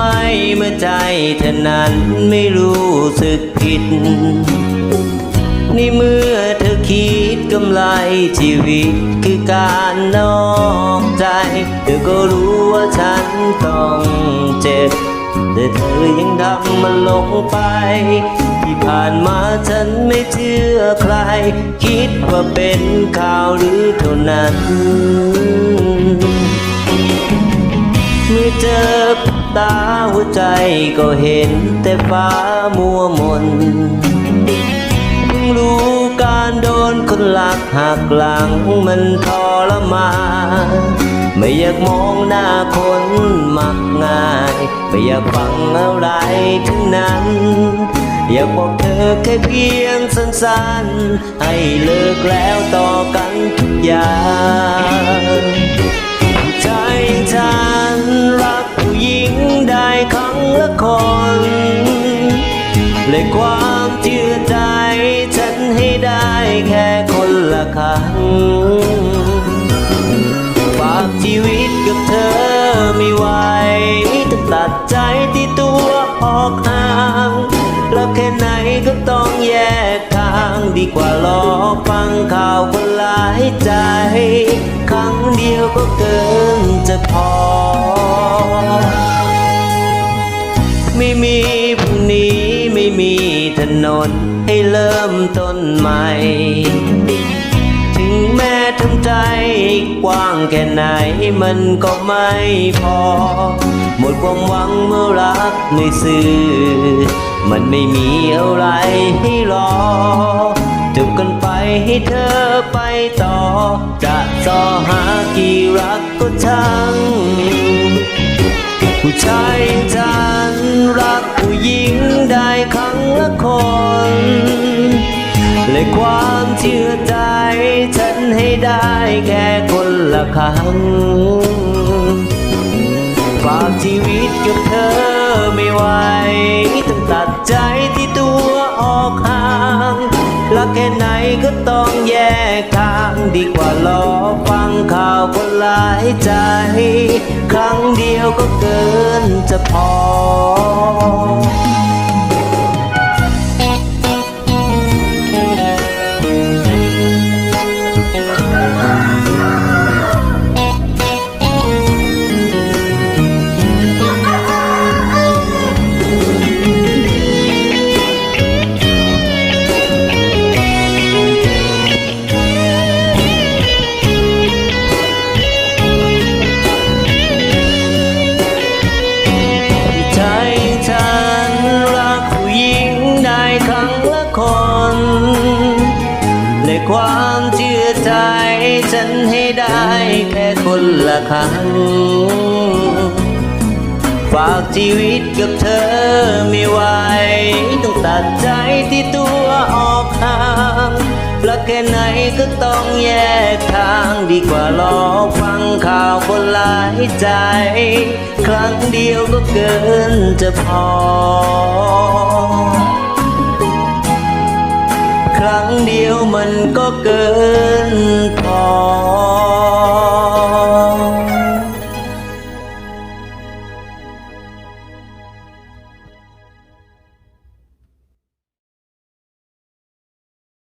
ไมเมื่อใจเธอนั้นไม่รู้สึกผิดในเมื่อเธอคิดกำไรชีวิตคือการนอกใจ เธอก็รู้ว่าฉันต้องเจ็บ แต่เธอยังทำมันลงไป ที่ผ่านมาฉันไม่เชื่อใคร คิดว่าเป็นข่าวหรือเท่านั้นเมื่อเจอตา วใจก็เห็นแต่ฟ้ามัวมนเพิ่งรู้การโดนคนหลักหักหลังมันทรมานไม่อยากมองหน้าคนมักง่าย ไม่อยากฟังอะไรทั้งนั้น อยากบอกเธอแค่เพียงสั้นๆ ให้เลิกแล้วต่อกันทุกอย่าง ละคน เลยความเชื่อใจฉันให้ได้แค่คนละครั้งฝากชีวิตกับเธอไม่ไหวต้องตัดใจที่ตัวออกห่างแล้วแค่ไหนก็ต้องแยกทางดีกว่ารอฟังข่าวคนหลายใจ ครั้งเดียวก็เกิน ม่มีพรุ่งนี้ไม่มีถนนให้เริ่มต้นใหม่ ถึงแม้ทำใจกว้างแค่ไหนมันก็ไม่พอ หมดความหวังเมื่อรักไม่ซื่อ มันไม่มีอะไรให้รอจบกันไปให้เธอไปต่อ จะต่อหากี่รักก็ช่าง ผู้ชายอย่างฉันรักผู้หญิงได้ครั้งละคนและความเชื่อใจ ฉันให้ได้แค่คนละครั้งฝากชีวิตกับเธอไม่ไหวต้องตัดใจที่ตัวออกห่าง รักแค่ไหนก็ต้องแยกทางดีกว่ารอฟังข่าวคนหลายใจ ครั้งเดียวก็เกินจะพอ คนและความเชื่อใจฉันให้ได้แค่คนละครั้ง ฝากชีวิตกับเธอไม่ไหวต้องตัดใจที่ตัวออกห่างรักแค่ไหนก็ต้องแยกทางดีกว่ารอฟังข่าวคนหลายใจ ครั้งเดียวก็เกินจะพอ ครั้งเดียวมันก็เกินพอ